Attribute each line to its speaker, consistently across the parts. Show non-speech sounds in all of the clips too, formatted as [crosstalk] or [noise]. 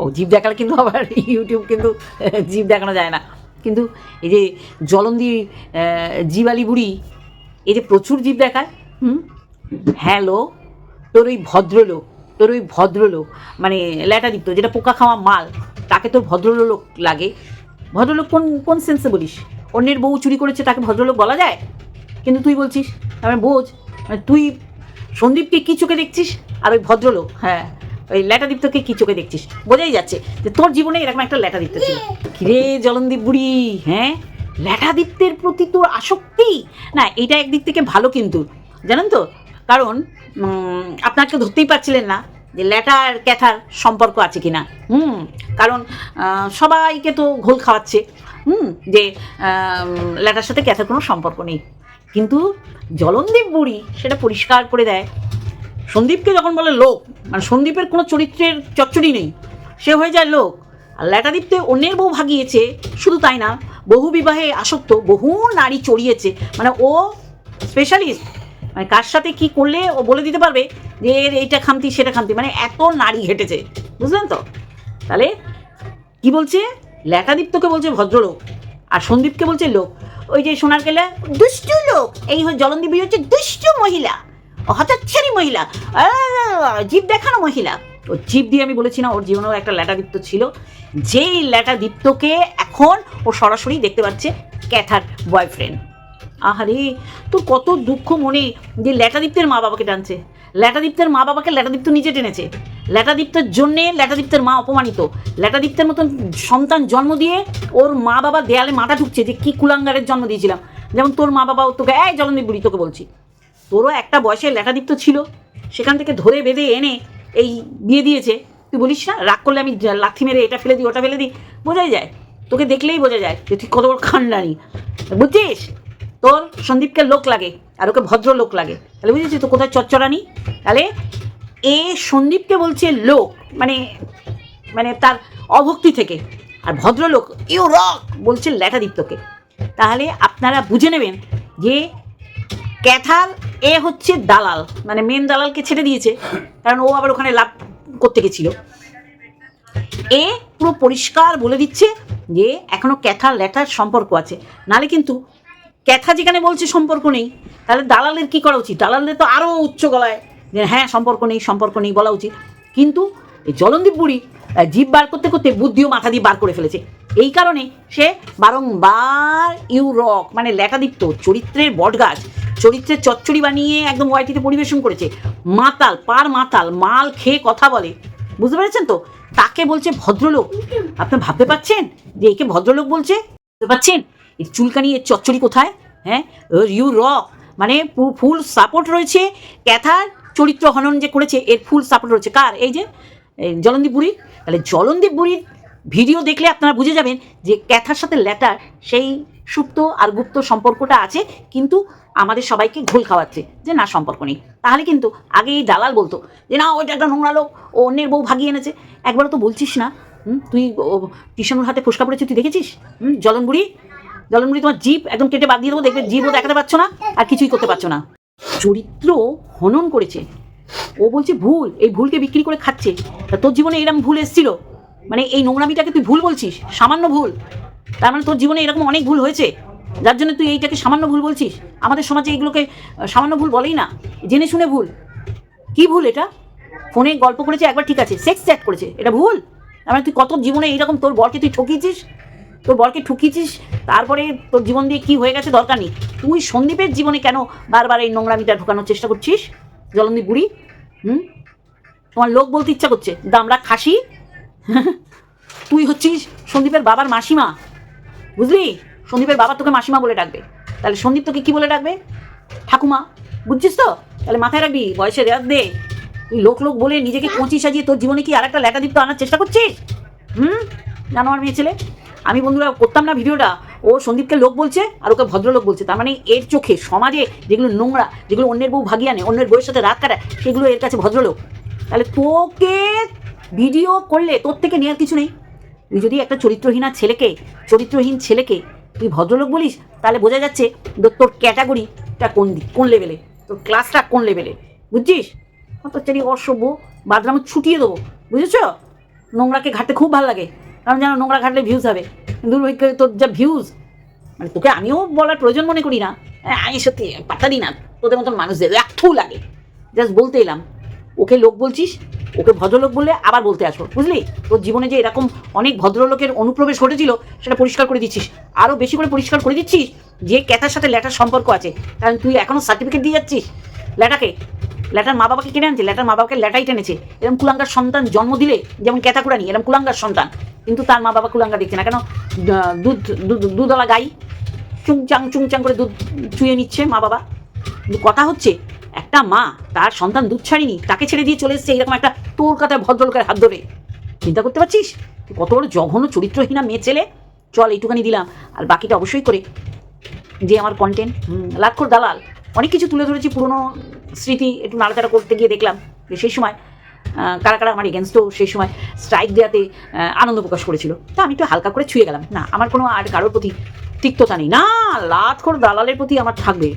Speaker 1: ও, জীব দেখালে কিন্তু আবার ইউটিউব কিন্তু, জীব দেখানো যায় না। কিন্তু এই যে জলন্দি জিবালি বুড়ি, এই যে প্রচুর জীব দেখায়। হুম? হ্যালো, তোর ওই ভদ্রলোক, তোর ওই ভদ্রলোক মানে ল্যাটাদীপ্ত যেটা পোকা খাওয়া মাল, তাকে তোর ভদ্রলোক লাগে। ভদ্রলোক কোন কোন সেন্সে বলিস? অন্যের বউ চুরি করেছে, তাকে ভদ্রলোক বলা যায়? কিন্তু তুই বলছিস মানে বোঝ মানে তুই সন্দীপকে কী চোখে দেখছিস? আর ওই ভদ্রলোক হ্যাঁ ওই ল্যাটাদীপ্তকে কী চোখে দেখছিস? বোঝাই যাচ্ছে যে তোর জীবনে এরকম একটা ল্যাটাদীপ্ত ছিল। কিরে জলন্দীপ বুড়ি হ্যাঁ? ল্যাটাদীপ্তের প্রতি তোর আসক্তি? না, এটা একদিক থেকে ভালো কিন্তু, জানেন তো? কারণ আপনাকে ধরতেই পারছিলেন না যে ল্যাটা আর ক্যাথার সম্পর্ক আছে কিনা। হুম, কারণ সবাইকে তো ঘোল খাওয়াচ্ছে। হুম, যে ল্যাটার সাথে ক্যাথার কোনো সম্পর্ক নেই। কিন্তু জলন্দীপ বুড়ি সেটা পরিষ্কার করে দেয়। সন্দীপকে যখন বলে লোক মানে সন্দীপের কোনো চরিত্রের চচ্চড়ি নেই, সে হয়ে যায় লোক। আর ল্যাটাদীপ্তে অন্যের বউ ভাগিয়েছে, শুধু তাই না, বহু বিবাহে আসক্ত, বহু নারী চড়িয়েছে। মানে ও স্পেশালিস্ট মানে কার সাথে কি করলে ও বলে দিতে পারবে যে এর এইটা খামতি, সেটা খামতি মানে এত নারী ঘেটেছে বুঝলেন তো? তাহলে কি বলছে? ল্যাটাদীপ্তকে বলছে ভদ্রলোক, আর সন্দীপকে বলছে লোক। ওই যে সোনার কেলে, দুষ্টু লোক। এই জলন্দি বিয়ে হচ্ছে দুষ্টু মহিলা, হতাচ্ছারি মহিলা জীব দেখানো মহিলা। ও জীব দিয়ে আমি বলেছি না, ওর জীবনেও একটা ল্যাটাদীপ্ত ছিল। যেই ল্যাটাদীপ্তকে এখন ও সরাসরি দেখতে পাচ্ছে ক্যাথার বয়ফ্রেন্ড। আহারে তোর কত দুঃখ মনে যে ল্যাটাদীপ্তের মা বাবাকে টানছে। ল্যাটাদীপ্তের মা বাবাকে ল্যাটাদীপ্ত নিজে টেনেছে। ল্যাটাদীপ্তের জন্যে ল্যাটাদীপ্তের মা অপমানিত। ল্যাটাদীপ্তের মতন সন্তান জন্ম দিয়ে ওর মা বাবা দেয়ালে মাথা ঢুকছে যে কী কুলাঙ্গারের জন্ম দিয়েছিলাম। যেমন তোর মা বাবাও তোকে, এই জলন্দী বুড়ি, তোকে বলছি। তোরও একটা বয়সে ল্যাটাদীপ্ত ছিল। সেখান থেকে ধরে বেঁধে এনে এই বিয়ে দিয়েছে। তুই বলিস না, রাগ করলে আমি লাথি মেরে এটা ফেলে দিই, ওটা ফেলে দিই। বোঝাই যায়। তোকে দেখলেই বোঝা যায় যে তুই কত বড় খান্ডানি বুঝছিস? তোর সন্দীপকে লোক লাগে, আর ওকে ভদ্র লোক লাগে। তাহলে বুঝেছিস তো কোথায় চচ্চড়ানি? তাহলে এ সন্দীপকে বলছে লোক মানে মানে তার অভক্তি থেকে। আর ভদ্রলোক, ইউ রক, বলছে ল্যাটাদীপ্তকে। তাহলে আপনারা বুঝে নেবেন যে ক্যাথাল এ হচ্ছে দালাল মানে মেন দালালকে ছেড়ে দিয়েছে, কারণ ও আবার ওখানে লাভ করতে গেছিল। এ পুরো পরিষ্কার বলে দিচ্ছে যে এখনও ক্যাথা ল্যাথার সম্পর্ক আছে। নালে কিন্তু ক্যাথা যেখানে বলছে সম্পর্ক নেই, তাহলে দালালের কি করা উচিত? দালালের তো আরও উচ্চ গলায় যে হ্যাঁ সম্পর্ক নেই সম্পর্ক নেই বলা উচিত। কিন্তু এই জলন্দীপ বুড়ি জিভ বার করতে করতে বুদ্ধিও মাথা দিয়ে বার করে ফেলেছে। এই কারণে সে বারংবার ইউ রক মানে লেখাদীপ্ত চরিত্রের বটগাছ, চরিত্রের চচ্চড়ি বানিয়ে একদম ওয়াইটিতে পরিবেশন করেছে। মাতাল, পার মাতাল, মাল খেয়ে কথা বলে। বুঝতে পেরেছেন তো? তাকে বলছে ভদ্রলোক। আপনি ভাবতে পারছেন যে একে ভদ্রলোক বলছে? বুঝতে পারছেন? এর চুলকানি এর চচ্চড়ি কোথায়? হ্যাঁ? ইউ র মানে ফুল সাপোর্ট রয়েছে। ক্যাথার চরিত্র হনন যে করেছে, এর ফুল সাপোর্ট রয়েছে। কার? এই যে জলন্দীপ বুড়ি তাহলে জলন্দীপ বুড়ির ভিডিও দেখলে আপনারা বুঝে যাবেন যে ক্যাথার সাথে ল্যাটার সেই সুপ্ত আর গুপ্ত সম্পর্কটা আছে, কিন্তু আমাদের সবাইকে ঘোল খাওয়াচ্ছে যে না, সম্পর্ক নেই। তাহলে কিন্তু আগে এই দালাল বলতো যে না, ওইটা একটা নোংরা লোক, ও অন্যের বউ ভাগিয়ে এনেছে। একবারও তো বলছিস না তুই টিশনুর হাতে ফুসকা পড়েছে, তুই দেখেছিস? হুম? জলন বুড়ি তোমার জিপ একদম কেটে বাদ দিয়ে দেবো, দেখবে জিপও দেখাতে পারছ না, আর কিছুই করতে পারছ না। চরিত্র হনন করেছে। ও বলছে, ভুল, এই ভুলকে বিক্রি করে খাচ্ছে। তা তোর জীবনে এরকম ভুল এসেছিল? মানে এই নোংরামিটাকে তুই ভুল বলছিস? সামান্য ভুল। তার মানে তোর জীবনে এরকম অনেক ভুল হয়েছে? যার জন্য তুই এইটাকে সামান্য ভুল বলছিস? আমাদের সমাজে এগুলোকে সামান্য ভুল বলেই না। জেনে শুনে ভুল। কি ভুল এটা? ফোনে গল্প করেছে, একবার ঠিক আছে, সেক্স চ্যাট করেছে। এটা ভুল? তার মানে তুই কত জীবনে এইরকম তোর বরকে তুই ঠকিয়েছিস? তোর বরকে ঠকিয়েছিস? তারপরে তোর জীবন দিয়ে কি হয়ে গেছে দরকার নেই। তুই সন্দীপের জীবনে কেন বারবার এই নোংরামিটা ঢোকানোর চেষ্টা করছিস? জলন্দীপ বুড়ি, হুম? তোমার লোক বলতে ইচ্ছা করছে দামরা খাসি। [laughs] তুই হচ্ছিস সন্দীপের বাবার মাসিমা। বুঝলি? সন্দীপের বাবা তোকে মাসিমা বলে ডাকবে। তাহলে সন্দীপ তোকে কি বলে ডাকবে? ঠাকুমা, বুঝছিস তো? তাহলে মাথায় রাখবি বয়সে রেয়াজ দে। তুই লোক লোক বলে নিজেকে কচি সাজিয়ে তোর জীবনে কি আরেকটা লেখাদীপ্ত আনার চেষ্টা করছিস? হুম? জানো আমার মেয়ে ছেলে? আমি বন্ধুরা করতাম না ভিডিওটা, ও সন্দীপকে লোক বলছে আর ওকে ভদ্রলোক বলছে, তার মানে এর চোখে সমাজে যেগুলো নোংরা, যেগুলো অন্যের বউ ভাগিয়ে আনে, অন্যের বউয়ের সাথে রাত কাটায়, সেগুলো এর কাছে ভদ্রলোক। তাহলে তোকে ভিডিও করলে তোর থেকে নেওয়ার কিছু নেই। তুই যদি একটা চরিত্রহীনা ছেলেকে, চরিত্রহীন ছেলেকে তুই ভদ্রলোক বলিস, তাহলে বোঝা যাচ্ছে তোর ক্যাটাগরিটা কোন দিক, কোন লেভেলে, তোর ক্লাসটা কোন লেভেলে। বুঝছিস? তো চারি অসভ্য বাদরাম ছুটিয়ে দেবো, বুঝেছ? নোংরাকে ঘাটতে খুব ভালো লাগে। কারণ যেন নোংরা ঘাটলে ভিউজ হবে। দুর্ভিক্ষ তোর যা ভিউজ মানে তোকে আমিও বলার প্রয়োজন মনে করি না। হ্যাঁ, আমি সত্যি দিই না তোদের মতন মানুষদের একটু লাগে জাস্ট বলতে এলাম ওকে লোক বলছিস ওকে ভদ্রলোক বললে আবার বলতে আসব বুঝলি? তোর জীবনে যে এরকম অনেক ভদ্রলোকের অনুপ্রবেশ ঘটেছিল সেটা পরিষ্কার করে দিচ্ছিস। আরও বেশি করে পরিষ্কার করে দিচ্ছিস যে ক্যাথার সাথে ল্যাটার সম্পর্ক আছে। কারণ তুই এখনও সার্টিফিকেট দিয়ে যাচ্ছিস। ল্যাটাকে? ল্যাটার মা বাবাকে কিনে আনছে ল্যাটার মা বাবাকে ল্যাটাই টেনেছে। এরকম কুলাঙ্গার সন্তান জন্ম দিলে, যেমন ক্যাথা কুড়ানি এরকম কুলাঙ্গার সন্তান। কিন্তু তার মা বাবা কুলাঙ্গা দেখছে না, কেন দুধ, দুধ- দুধওয়ালা গাই চুংচাং চুংচাং করে দুধ চুয়ে নিচ্ছে মা বাবা। কথা হচ্ছে, একটা মা তার সন্তান দুধ ছাড়িনি, তাকে ছেড়ে দিয়ে চলে এসছে এরকম একটা তোর কথায় ভদ্রলোকের হাত ধরে। চিন্তা করতে পারছিস? কত বড় জঘন্য, চরিত্রহীনা মেয়ে ছেলে। চল, এইটুখানি দিলাম। আর বাকিটা অবশ্যই করে যে আমার কন্টেন্ট লাক্ষর দালাল। অনেক কিছু তুলে ধরেছি পুরনো স্মৃতি একটু নাড়াচাড়া করতে গিয়ে দেখলাম যে সেই সময় কারা কারা আমার এগেনস্টও সেই সময় স্ট্রাইক দেওয়াতে আনন্দ প্রকাশ করেছিল। তা আমি একটু হালকা করে ছুঁয়ে গেলাম। না, আমার কোনো আর কারোর প্রতি তিক্ততা নেই। না লাটখোর দালালের প্রতি আমার থাকবে।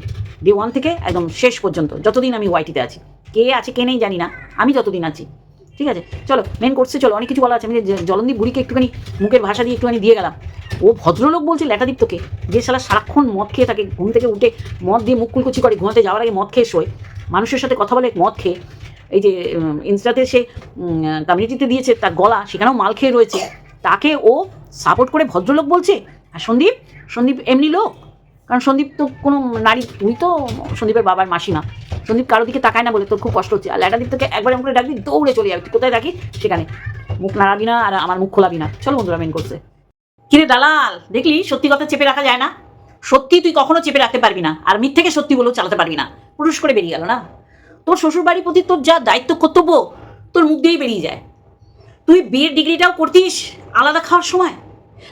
Speaker 1: ডে ওয়ান থেকে একদম শেষ পর্যন্ত, যতদিন আমি ওয়াইটিতে আছি। কে আছে, কে নেই জানি না। আমি যতদিন আছি। ঠিক আছে? চলো মেন কোর্সে চলো, অনেক কিছু বলা আছে। আমি জলন্দী বুড়িকে একটুখানি মুখের ভাষা দিয়ে একটুখানি দিয়ে গেলাম। ও ভদ্রলোক বলছে ল্যাটাদীপ্তকে, যে শালা সারাক্ষণ মদ খেয়ে থাকে, ঘুম থেকে উঠে মদ দিয়ে মুখ কুলকুচি করে, ঘুমাতে যাওয়ার আগে মদ খেয়ে শোয়। মানুষের সাথে কথা বলে, মদ খেয়ে। এই যে ইনস্টাতে সে কমিউনিটিতে দিয়েছে তার গলা, সেখানেও মাল খেয়ে রয়েছে। তাকে ও সাপোর্ট করে ভদ্রলোক বলছে, আর সন্দীপ সন্দীপ এমনি লোক? কারণ সন্দীপ তো কোনো নারী তুই তো সন্দীপের বাবার মাসিমা। সন্দীপ কারও দিকে তাকায় না বলে তোর খুব কষ্ট হচ্ছে। আর ল্যাটাদীপ তোকে একবার এমন করে ডাকবি দৌড়ে চলে যাবে। কোথায় রাখি সেখানে। মুখ নাড়াবি না আর আমার মুখ খোলাবি না। চলো বন্ধুরা মেন করছে কিরে দালাল, দেখলি? সত্যি কথা চেপে রাখা যায় না? সত্যি তুই কখনো চেপে রাখতে পারবি না। আর মিথ্যেকে সত্যি বলেও চালাতে পারবি না। পুরুষ করে বেরিয়ে গেল না? তোর শ্বশুরবাড়ির প্রতি তোর যা দায়িত্ব কর্তব্য, তোর মুখ দিয়েই বেরিয়ে যায়। তুই বিয়ের ডিগ্রিটাও করতিস আলাদা খাওয়ার সময়?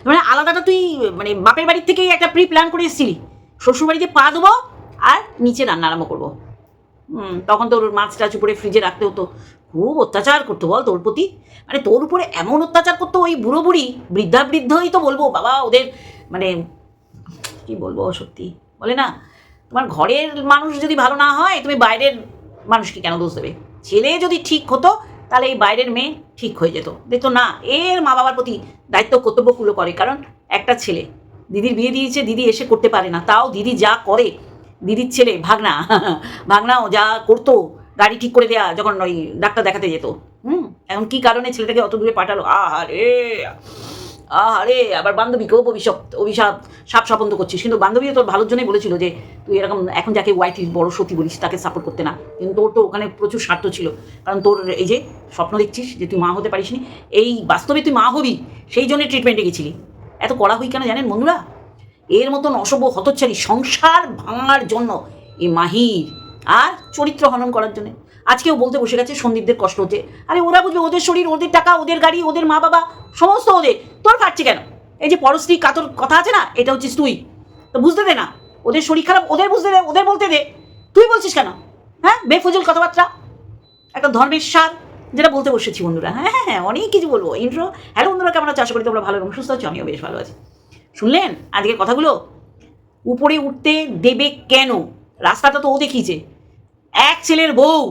Speaker 1: মানে আলাদাটা তুই মানে বাপের বাড়ির থেকেই একটা প্রি প্ল্যান করে এসেছিলি। শ্বশুরবাড়িতে পা দেবো আর নিচে রান্না আরম্ভ করব। তখন তোর মাছ টাছ উপরে ফ্রিজে রাখতে হতো। খুব অত্যাচার করতো বল তোর প্রতি? মানে তোর উপরে এমন অত্যাচার করতো ওই বুড়ো বুড়ি, বৃদ্ধা বৃদ্ধই তো বলব, বাবা ওদের মানে কি বলব সত্যি? বলে না তোমার ঘরের মানুষ যদি ভালো না হয়, তুমি বাইরের মানুষকে কেন দোষ দেবে? ছেলে যদি ঠিক হতো, তাহলে এই বাইরের মেয়ে ঠিক হয়ে যেত। দেখতো না, এর মা বাবার প্রতি দায়িত্ব কর্তব্যগুলো করে। কারণ একটা ছেলে, দিদির বিয়ে দিয়েছে, দিদি এসে করতে পারে না। তাও দিদি যা করে, দিদির ছেলে, ভাগনা, [laughs] ভাগনাও যা করতো, গাড়ি ঠিক করে দেয়া, যখন ওই ডাক্তার দেখাতে যেত। হুম? এখন কি কারণে ছেলেটাকে অত দূরে পাঠালো? আহারে! আহারে, আবার বান্ধবীকে অভিশাপ অভিশাপ, সাপ সাপন্ত করছিস। কিন্তু বান্ধবীও তোর ভালোর জন্যই বলেছিল যে, তুই এরকম এখন যাকে ওয়াইফ বড় সতী বলিস, তাকে সাপোর্ট করতে না। কিন্তু তোর তো ওখানে প্রচুর স্বার্থ ছিল। কারণ তোর এই যে স্বপ্ন দেখছিস যে তুই মা হতে পারিসনি, এই বাস্তবে তুই মা হবি, সেই জন্য ট্রিটমেন্টে গেছিলি। এত কড়া হই কেন জানেন বন্ধুরা? এর মতন অসভ্য হতচ্ছারি সংসার ভাঙার জন্য এই মাহির আর চরিত্র হনন করার জন্য। আজকেও বলতে বসে গেছে সন্দীপদের কষ্ট হচ্ছে। আরে ওরা বুঝবে ওদের শরীর, ওদের টাকা, ওদের গাড়ি, ওদের মা বাবা, সমস্ত ওদের। তোর কাটছে কেন? এই যে পরশ্রী কাতর কথা আছে না, এটা হচ্ছিস তুই। তো বুঝতে দে না, ওদের শরীর খারাপ, ওদের বুঝতে দে, ওদের বলতে দে। তুই বলছিস কেন? হ্যাঁ? বেফজল কথাবার্তা? একটা ধর্মের সার, যেটা বলতে বসেছি বন্ধুরা। হ্যাঁ হ্যাঁ হ্যাঁ অনেক কিছু বলব। ইন্ট্রো হ্যালো বন্ধুরা, কেমন আছো? আশা করি তোমরা ভালো এবং সুস্থ আছো, আমিও বেশ ভালো আছি। শুনলেন আজকের কথাগুলো? উপরে উঠতে দেবে কেন? রাস্তাটা তো ও দেখিয়েছে। এক ছেলের বউ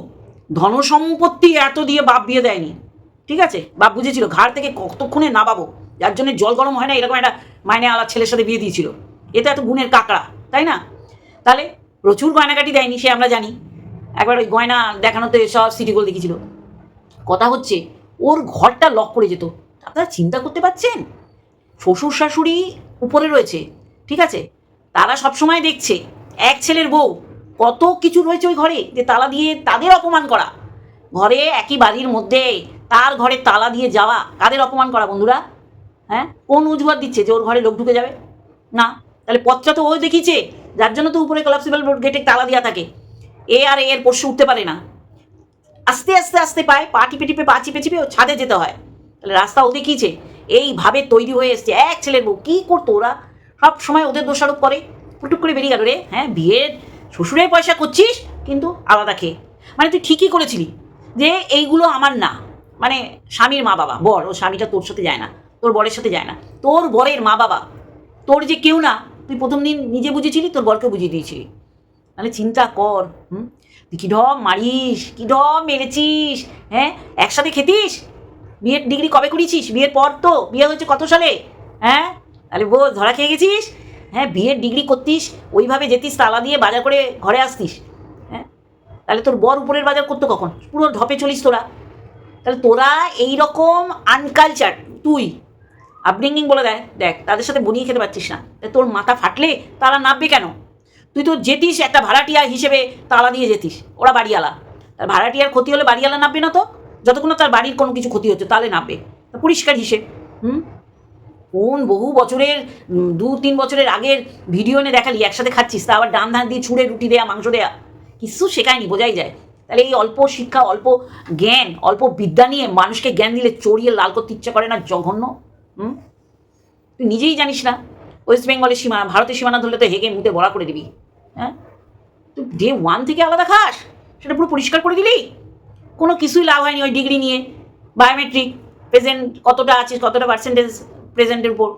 Speaker 1: ধনসম্পত্তি এত দিয়ে বাপ বিয়ে দেয়নি। ঠিক আছে? বাপ বুঝেছিল, ঘাড় থেকে কতক্ষণে নাবাবো যার জন্য জল গরম হয় না, এরকম একটা মাইনে আলার ছেলের সাথে বিয়ে দিয়েছিল। এ তো এত গুণের কাকড়া, তাই না? তাহলে প্রচুর গয়নাকাটি দেয়নি সে, আমরা জানি। একবার ওই গয়না দেখানোতে সব সিটি গোল দেখিয়েছিল। কথা হচ্ছে, ওর ঘরটা লক করে যেত। আপনারা চিন্তা করতে পারছেন? শ্বশুর শাশুড়ি উপরে রয়েছে, ঠিক আছে? তারা সবসময় দেখছে, এক ছেলের বউ কত কিছু রয়েছে ওই ঘরে যে তালা দিয়ে তাদের অপমান করা। ঘরে একই বাড়ির মধ্যে তার ঘরে তালা দিয়ে যাওয়া, কাদের অপমান করা বন্ধুরা? হ্যাঁ? কোন অজুহাত দিচ্ছে যে ওর ঘরে লোক ঢুকে যাবে? না। তাহলে পথটা তো ওই দেখিয়েছে, যার জন্য তো উপরে কলাপসিবল গেটে তালা দেওয়া থাকে। এ আর এর পোষ্য উঠতে পারে না। আস্তে আস্তে আস্তে পায় পা টিপে টিপে, পা চিপে চিপে ও ছাদে যেতে হয়। তাহলে রাস্তা ও দেখিয়েছে, এইভাবে তৈরি হয়ে এসছে এক ছেলের বউ। কী করতো ওরা? সব সময় ওদের দোষারোপ করে। ফুটুক করে বেরিয়ে গেল রে। হ্যাঁ বিয়ের শ্বশুরের পয়সা করছিস, কিন্তু আলাদা খেয়ে। মানে তুই ঠিকই করেছিলি যে এইগুলো আমার না। মানে স্বামীর মা বাবা বর ও স্বামীটা তোর সাথে যায় না, তোর বরের সাথে যায় না। তোর বরের মা বাবা, তোর যে কেউ না, তুই প্রথম দিন নিজে বুঝেছিলি, তোর বরকে বুঝিয়ে দিয়েছিলি। তাহলে চিন্তা কর, হুম? তুই কী ঢপ মারিস, কী ঢপ মেরেছিস হ্যাঁ? একসাথে খেতিস? বিয়ের ডিগ্রি কবে করেছিস বিয়ের পর তো? বিয়ে হয়েছে কত সালে? হ্যাঁ? তাহলে বো ধরা খেয়ে গেছিস? হ্যাঁ বিয়ের ডিগ্রি করতিস, ওইভাবে যেতিস, তালা দিয়ে বাজার করে ঘরে আসতিস। হ্যাঁ? তাহলে তোর বর উপরের বাজার করতো কখন? পুরো ঢপে চলিস তোরা। তাহলে তোরা এই রকম আনকালচার তুই। আপব্রিঙ্গিং বলে দেয়। দেখ, তাদের সাথে বনিয়ে খেতে পারছিস না। তোর মাথা ফাটলে তারা নাববে কেন? তুই তো যেতিস একটা ভাড়াটিয়া হিসেবে তালা দিয়ে যেতিস, ওরা বাড়িওয়ালা। তার ভাড়াটিয়ার ক্ষতি হলে বাড়িওয়ালা নাববে না তো? যতক্ষণ তার বাড়ির কোনো কিছু ক্ষতি হচ্ছে, তাহলে নাববে পরিষ্কার হিসেব, হুম? কোন বহু বছরের দু, তিন বছরের আগের ভিডিও এনে দেখালি, একসাথে খাচ্ছিস, তা আবার ডান ধান দিয়ে ছুঁড়ে রুটি দেয়া, মাংস দেয়া, কিছু শেখায়নি, বোঝাই যায়। তাহলে এই অল্প শিক্ষা, অল্প জ্ঞান, অল্প বিদ্যা নিয়ে মানুষকে জ্ঞান দিলে চড়িয়ে লাল করতে ইচ্ছা করে না জঘন্য, হুম? তুই নিজেই জানিস না, ওয়েস্ট বেঙ্গলের সীমানা ভারতের সীমানা ধরলে তো হেগে মুখে বড়া করে দিবি হ্যাঁ? তুই ডে ওয়ান থেকে আলাদা খাস, সেটা পুরো পরিষ্কার করে দিলি। কোনো কিছুই লাভ হয়নি ওই ডিগ্রি নিয়ে বায়োমেট্রিক প্রেজেন্ট কতটা আছিস কতটা পার্সেন্টেজ প্রেজেন্টের উপর।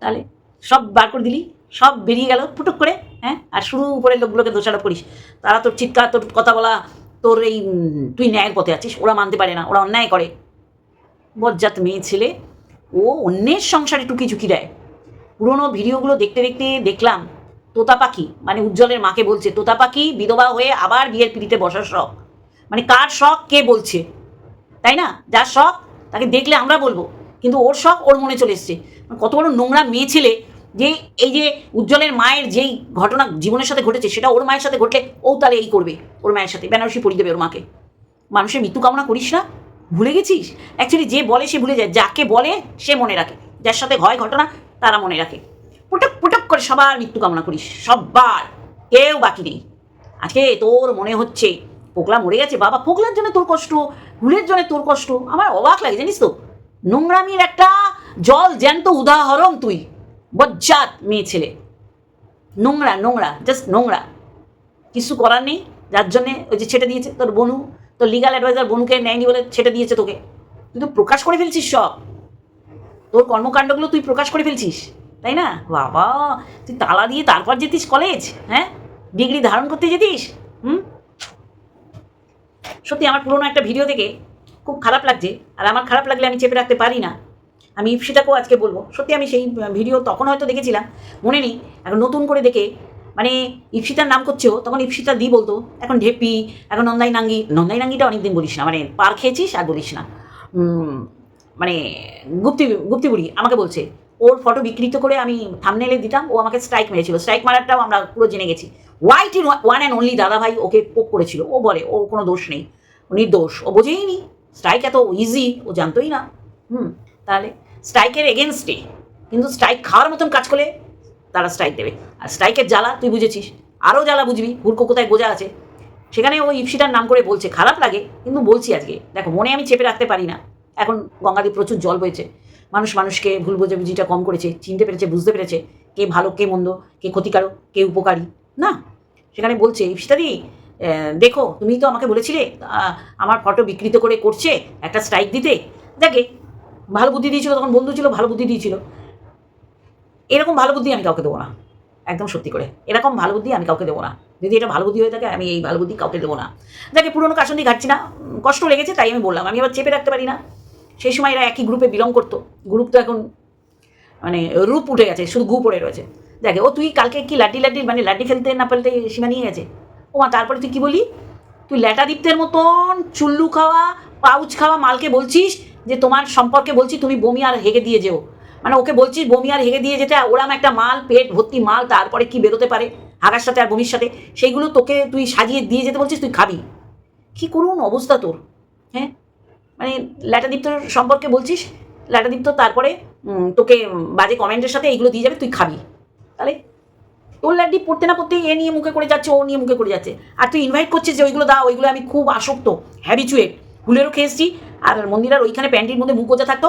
Speaker 1: তাহলে সব বার করে দিলি, সব বেরিয়ে গেল, ফুটুক করে হ্যাঁ? আর শুরু করে লোকগুলোকে দোষারোপ করিস। তারা তোর চিৎকার, তোর কথা বলা, তোর এই তুই ন্যায়ের পথে আছিস, ওরা মানতে পারে না, ওরা অন্যায় করে। বজ্জাত মেয়ে ছেলে, ও অন্যের সংসারে টুকি ঝুঁকি দেয়। পুরোনো ভিডিওগুলো দেখতে দেখতে দেখলাম, তোতা পাখি মানে উজ্জ্বলের মাকে বলছে, তোতা পাখি, বিধবা হয়ে আবার বিয়ের পিড়িতে বসার শখ। মানে কার শখ, কে বলছে? তাই না? যার শখ, তাকে দেখলে আমরা বলব। কিন্তু ওর শখ ওর মনে চলে এসছে। কত বড় নোংরা মেয়ে ছেলে যে এই যে উজ্জ্বলের মায়ের যেই ঘটনা জীবনের সাথে ঘটেছে, সেটা ওর মায়ের সাথে ঘটলে ও তাহলে এই করবে ওর মায়ের সাথে, বেনারসি পরিয়ে দেবে ওর মাকে। মানুষের মৃত্যু কামনা করিস না? ভুলে গেছিস? অ্যাকচুয়ালি যে বলে সে ভুলে যায়, যাকে বলে সে মনে রাখে। যার সাথে হয় ঘটনা, তারা মনে রাখে। পুটক পুটক করে সবার মৃত্যু কামনা করিস সবার কেউ বাকি নেই। আজকে তোর মনে হচ্ছে, পোকলা মরে গেছে, বাবা, পোকলার জন্য তোর কষ্ট হুলের জন্য তোর কষ্ট। আমার অবাক লাগে, জানিস তো? নোংরামির একটা জল জ্যান্ত উদাহরণ তুই। বজ্জাত মেয়ে ছেলে। নোংরা নোংরা জাস্ট নোংরা। কিছু করার নেই, যার জন্যে ওই যে ছেটে দিয়েছে তোর বনু, তোর লিগাল অ্যাডভাইজার বনুকে নেয়নি বলে ছেটে দিয়েছে তোকে। তুই তো প্রকাশ করে ফেলছিস সব। তোর কর্মকাণ্ডগুলো তুই প্রকাশ করে ফেলছিস, তাই না? বাবা, তুই তালা দিয়ে তারপর যেতিস কলেজ হ্যাঁ? ডিগ্রি ধারণ করতে যেতিস, হুম? সত্যি আমার পুরোনো একটা ভিডিও দেখে খুব খারাপ লাগছে। আর আমার খারাপ লাগলে আমি চেপে রাখতে পারি না। আমি ইপসিটাকেও আজকে বলব। সত্যি আমি সেই ভিডিও তখন হয়তো দেখেছিলাম। মনে নেই। এখন নতুন করে দেখে মানে ইপসিতার নাম করছ তখন ইপসিতা দি বলতো, এখন ঢেপি, এখন নন্দাই নাঙ্গি। নন্দাই নাঙ্গিটা অনেকদিন বলিস না। মানে পার খেয়েছিস আর বলিস না। মানে গুপ্তি গুপ্তি বুড়ি আমাকে বলছে, ওর ফটো বিকৃত করে আমি থামনেলে দিতাম, ও আমাকে স্ট্রাইক মেরেছিল। স্ট্রাইক মারারটাও আমরা পুরো জেনে গেছি। White in one and only দাদাভাই ওকে পোক করেছিল। ও বলে ও কোনো দোষ নেই। নির্দোষ। ও বোঝেই নি। স্ট্রাইক এত ইজি ও জানতোই না। হুম তাহলে স্ট্রাইকের এগেনস্টে কিন্তু স্ট্রাইক খাওয়ার মতন কাজ করলে তারা স্ট্রাইক দেবে। আর স্ট্রাইকের জ্বালা তুই বুঝেছিস আরও জ্বালা বুঝবি হুড়কো কোথায় গোজা আছে। সেখানে ওই ইপসিটার নাম করে বলছে খারাপ লাগে কিন্তু বলছি আজকে দেখো মনে আমি চেপে রাখতে পারি না। এখন গঙ্গাদি প্রচুর জল বইছে মানুষ মানুষকে ভুল বোঝাবুঝিটা কম করেছে চিনতে পেরেছে বুঝতে পেরেছে কে ভালো কে মন্দ কে ক্ষতিকারক কে উপকারী না? সেখানে বলছে ইপসিতাদি আহ, দেখো, তুমি তো আমাকে বলেছিলে আমার ফটো বিকৃত করে করছে, একটা স্ট্রাইক দিতে। দেখে, ভালো বুদ্ধি দিয়েছিল, তখন বন্ধু ছিল, ভালো বুদ্ধি দিয়েছিল। এরকম ভালো বুদ্ধি আমি কাউকে দেবো না, একদম সত্যি করে। এরকম ভালো বুদ্ধি আমি কাউকে দেবো না। যদি এটা ভালো বুদ্ধি হয়ে থাকে, আমি এই ভালো বুদ্ধি কাউকে দেবো না। যাকে পুরোনো কাসন্দি ঘাটছি না কষ্ট লেগেছে, তাই আমি বললাম, আমি আবার চেপে রাখতে পারি না। সেই সময় এরা একই গ্রুপে বিলং করতো। গ্রুপ তো এখন মানে রূপ উঠে গেছে, শুধু গু পড়ে রয়েছে। দেখে, ও তুই কালকে কি লাড্ডি লাড্ডি মানে লাড্ডি ফেলতে না ফেলতে সীমা নিয়ে গেছে? ও মা, তারপরে তুই কি বলি? তুই ল্যাটা দীপ্তের মতন চুল্লু খাওয়া, পাউচ খাওয়া মালকে বলছিস যে তোমার সম্পর্কে বলছি তুমি বমি আর হেগে দিয়ে যেও। মানে ওকে বলছিস বমি আর হেগে দিয়ে যেতে ওরাম একটা মাল, পেট ভর্তি মাল তারপরে কি বেরোতে পারে, হাগার সাথে আর বমির সাথে, সেইগুলো তোকে তুই সাজিয়ে দিয়ে যেতে বলছিস, তুই খাবি। কি করুন অবস্থা তোর হ্যাঁ? মানে ল্যাটাদীপ্তর সম্পর্কে বলছিস, ল্যাটাদীপ্ত তারপরে তোকে বাজে কমেন্টের সাথে এইগুলো দিয়ে যাবে, তুই খাবি। তাহলে ল্যাডি পড়তে না পড়তে এ নিয়ে মুখে করে যাচ্ছে, ও নিয়ে মুখে করে যাচ্ছে। আর তুই ইনভাইট করছিস যে ওইগুলো দাও, ওইগুলো আমি খুব আসক্ত হ্যাবিচুয়েট হুলেরও খেয়েছি আর মন্দিরার ওইখানে প্যান্টির মধ্যে মুখ গোজা থাকতো।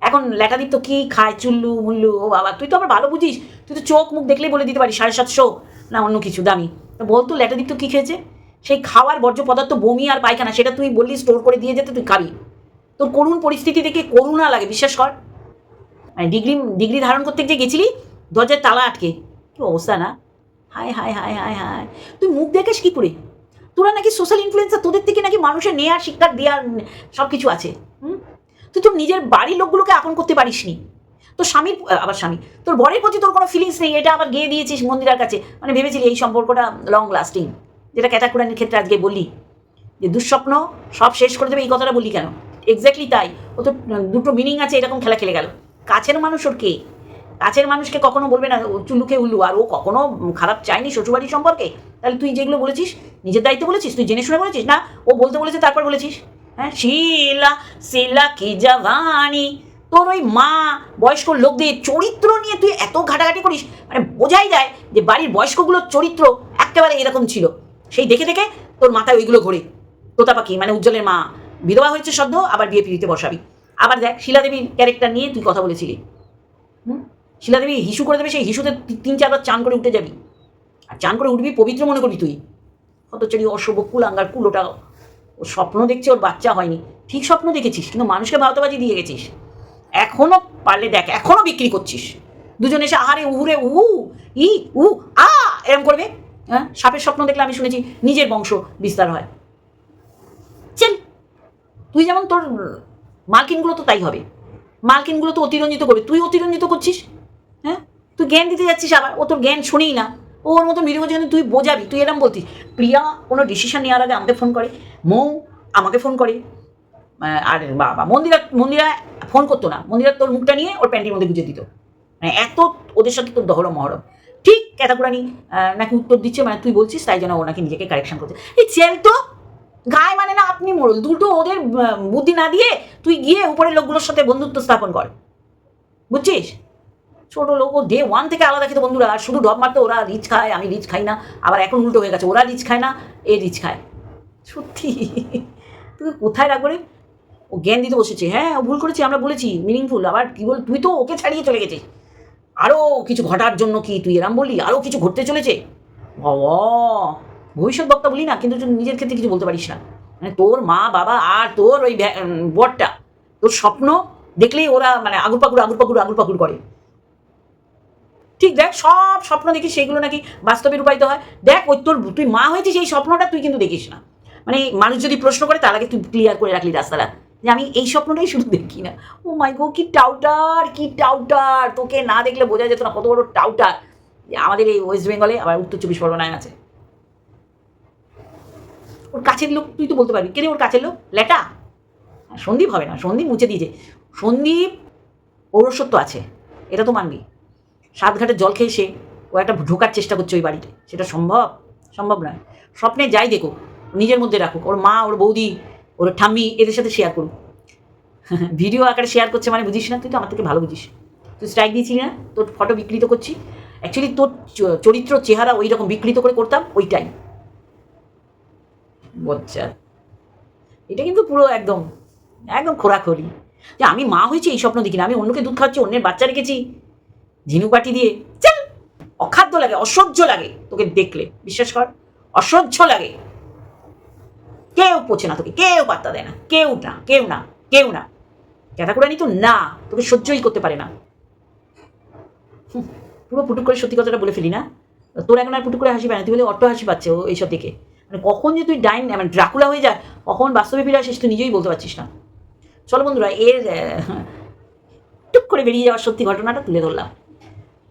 Speaker 1: এখন ল্যাটাদীপ্ত কী খায়, চুল্লু, মুল্লু, ও বাবা, তুই তো আবার ভালো বুঝিস। তুই তো চোখ মুখ দেখলেই বলে দিতে পারিস, সাড়ে সাতশো। না, অন্য কিছু, দামি। তো বলতো ল্যাটাদীপ্ত কী খেয়েছে? সেই খাওয়ার বর্জ্য পদার্থ, বমি আর পায়খানা, সেটা তুই বললি স্টোর করে দিয়ে যেতে, তুই খাবি। তোর করুণ পরিস্থিতি দেখে করুণা লাগে, বিশ্বাস কর। মানে ডিগ্রি ডিগ্রি ধারণ করতে গিয়ে গেছিলি, দরজায় তালা আটকে। কি অবস্থা না। হায় হায় হায় হায় হায়। তুই মুখ দেখিস কি করে? তোরা নাকি সোশ্যাল ইনফ্লুয়েন্সার তোদের থেকে নাকি মানুষের নেয়ার শিক্ষার দেওয়ার সব কিছু আছে, হুম? তুই তোর নিজের বাড়ির লোকগুলোকে আপন করতে পারিসনি। তোর স্বামীর আবার স্বামী, তোর বরের প্রতি তোর কোনো ফিলিংস নেই, এটা আবার গিয়ে দিয়েছিস মন্দিরার কাছে। মানে ভেবেছিলি এই সম্পর্কটা লং লাস্টিং যেটা ক্যাটাকুরানির ক্ষেত্রে আজকে বললি। যে দুঃস্বপ্ন সব শেষ করে দেবে, এই কথাটা বললি কেন? এক্স্যাক্টলি তাই। ও তো দুটো মিনিং আছে, এরকম খেলা খেলে গেল। কাছের মানুষ ওর কে? কাছের মানুষকে কখনো বলবে না চুলুকে উল্লু। আর ও কখনো খারাপ চায়নি শ্বশুরবাড়ির সম্পর্কে? তাহলে তুই যেগুলো বলেছিস, নিজের দায়িত্বে বলেছিস, তুই জেনে শুনে বলেছিস? না, ও বলতে বলেছে, তারপর বলেছিস? হ্যাঁ শিলা শিলা কি জাভানি তোর ওই মা, বয়স্ক লোকদের চরিত্র নিয়ে তুই এত ঘাটাঘাটি করিস মানে বোঝাই যায় যে বাড়ির বয়স্কগুলোর চরিত্র একেবারে এরকম ছিল। সেই দেখে দেখে তোর মাথায় ওইগুলো ঘোরে। তোতা পাখি মানে উজ্জ্বলের মা। বিধবা হয়েছে সদ্য, আবার বিয়ে পিড়িতে বসাবি। আবার দেখ, শিলাদেবীর ক্যারেক্টার নিয়ে তুই কথা বলেছিলি। শিলাদেবী, হিসু করে দেবে, সেই হিসুতে তিন চারবার চান করে উঠে যাবি। আর চান করে উঠবি, পবিত্র মনে করবি তুই। হতচরি অশুভ কুলাঙ্গার কুলোটা ও স্বপ্ন দেখছে, ওর বাচ্চা হয়নি। ঠিক স্বপ্ন দেখেছিস, কিন্তু মানুষকে ভাওতাবাজি দিয়ে গেছিস। এখনও পারলে দেখ, এখনও বিক্রি করছিস। দুজন এসে, আহারে উহুরে উ ই উ আ, এরম করবে। হ্যাঁ? সাপের স্বপ্ন দেখলে আমি শুনেছি, নিজের বংশ বিস্তার হয়। চেল। তুই যেমন তোর মালকিনগুলো তো তাই হবে। মালকিনগুলো তো অতিরঞ্জিত করবে। তুই অতিরঞ্জিত করছিস? হ্যাঁ? তুই জ্ঞান দিতে যাচ্ছিস আবার? ও তোর জ্ঞান শুনেই না। ওর মতো ভিডিও যদি তুই বোঝাবি। তুই এরম বলতিস প্রিয়া, কোনো ডিসিশন নেওয়ার আগে আমাকে ফোন করে। মৌ, আমাকে ফোন করে। আর বাবা, মন্দিরা মন্দিরা ফোন করতো না। মন্দিরা তোর মুখটা নিয়ে ওর প্যান্টির মধ্যে গুজে দিত। মানে এত ওদের সাথে তোর দহরম, মহরম। ঠিক ক্যাটাকুরানি নাকি উত্তর দিচ্ছে মানে তুই বলছিস, তাই জন্য ও নাকি নিজেকে কারেকশন করছে। এই চেল তো গায়ে মানে না আপনি মোড়ল, দুটো ওদের বুদ্ধি না দিয়ে তুই গিয়ে উপরের লোকগুলোর সাথে বন্ধুত্ব স্থাপন কর। বুঝছিস? ছোট লোক, ও ডে ওয়ান থেকে আলাদা খেতে বন্ধুরা, আর শুধু ডব মারতে ওরা রিচ খায়, আমি রিচ খাই না, আবার এখন উল্টো হয়ে গেছে, ওরা রিচ খায় না, এ রিচ খায়। সত্যি। তুই কোথায় রাখব রে? ও জ্ঞান দিতে বসেছে। হ্যাঁ ও ভুল করেছি, আমরা বলেছি মিনিংফুল আবার কি বল, তুই তো ওকে ছাড়িয়ে চলে গেছিস। আরও কিছু ঘটার জন্য কি তুই এরাম বললি? আরও কিছু ঘটতে চলেছে? বাবা, ভবিষ্যৎ বক্তা বলি না, কিন্তু নিজের ক্ষেত্রে কিছু বলতে পারিস না। মানে তোর মা, বাবা আর তোর ওই বরটা, তোর স্বপ্ন দেখলেই ওরা মানে আগুর পাকুর আগুর পাকুর আগুর পাকুর করে। ঠিক দেখ, সব স্বপ্ন দেখি সেগুলো নাকি বাস্তবে রূপায়িত হয়। দেখ, ওই তোর তুই মা হয়েছিস এই স্বপ্নটা তুই কিন্তু দেখিস না। মানে মানুষ যদি প্রশ্ন করে, তার আগে তুই ক্লিয়ার করে রাখলি রাস্তাটা। যে আমি এই স্বপ্নটাই শুধু দেখি না। ও মাই গো কি টাউটার কি টাউটার তোকে না দেখলে বোঝা যেত না কত বড় টাউটার আমাদের এই ওয়েস্ট বেঙ্গলে আবার উত্তর চব্বিশ পরগনায় আছে। ওর কাছের লোক, তুই তো বলতে পারবি। কে ওর কাছের লোক? লেটা সন্দীপ হবে না, সন্দীপ মুছে দিয়েছে। সন্দীপ ঔরসত্ব আছে। এটা তো মানবি। সাত ঘাটে জল খেয়ে সে ও একটা ঢোকার চেষ্টা করছে ওই বাড়িতে। সেটা সম্ভব? সম্ভব নয়। স্বপ্নে যাই দেখো নিজের মধ্যে রাখুক। ওর মা, ওর বৌদি, ওর ঠাম্মি এদের সাথে শেয়ার করুক। [laughs] ভিডিও আকারে শেয়ার করছে মানে বুঝিস না? তুই তো আমার থেকে ভালো বুঝিস। তুই স্ট্রাইক দিয়েছিলি না? তোর ফটো বিকৃত করছি। অ্যাকচুয়ালি তোর চরিত্র, চেহারা ওই রকম বিকৃত করে করতাম ওইটাই বচ্চা এটা কিন্তু পুরো একদম একদম খোরাখড়ি যে আমি মা হয়েছি, এই স্বপ্ন দেখি না আমি অন্যকে দুধ খাচ্ছি অন্যের বাচ্চা রেখেছি। ঝিনুক বাটি দিয়ে চল অখাদ্য লাগে, অসহ্য লাগে তোকে দেখলে, বিশ্বাস কর। অসহ্য লাগে। কেউ পোছে না তোকে, কেউ পাত্তা দেয় না, কেউ না কেউ না কেউ না। ক্যাটাকুরানি তো না, তোকে সহ্যই করতে পারে না। পুরো পুটুক করে সত্যি কথাটা বলে ফেলি না। তোর এখন আর পুটুক করে হাসি পায় না, তুই বলে অট্ট হাসি পাচ্ছে ও এইসব দেখে। মানে কখন যে তুই ডাইন মানে ড্রাকুলা হয়ে যায় কখন বাস্তবে ফিরে আসিস তুই নিজেই বলতে পারছিস না। চলো বন্ধুরা, এর টুক করে বেরিয়ে যাওয়ার সত্যি ঘটনাটা তুলে ধরলাম।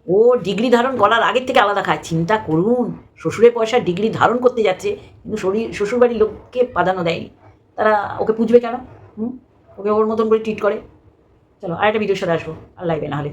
Speaker 1: ও ডিগ্রি ধারণ করার আগের থেকে আলাদা খায়। চিন্তা করুন, শ্বশুরের পয়সা ডিগ্রি ধারণ করতে যাচ্ছে, কিন্তু শরীর শ্বশুরবাড়ির লোককে প্রাধান্য দেয়নি। তারা ওকে পুজবে কেন? হুম? ওকে ওর মতন করে ট্রিট করে। চলো আরেকটা ভিডিওর সাথে আসব, আর লাগবে না হলে।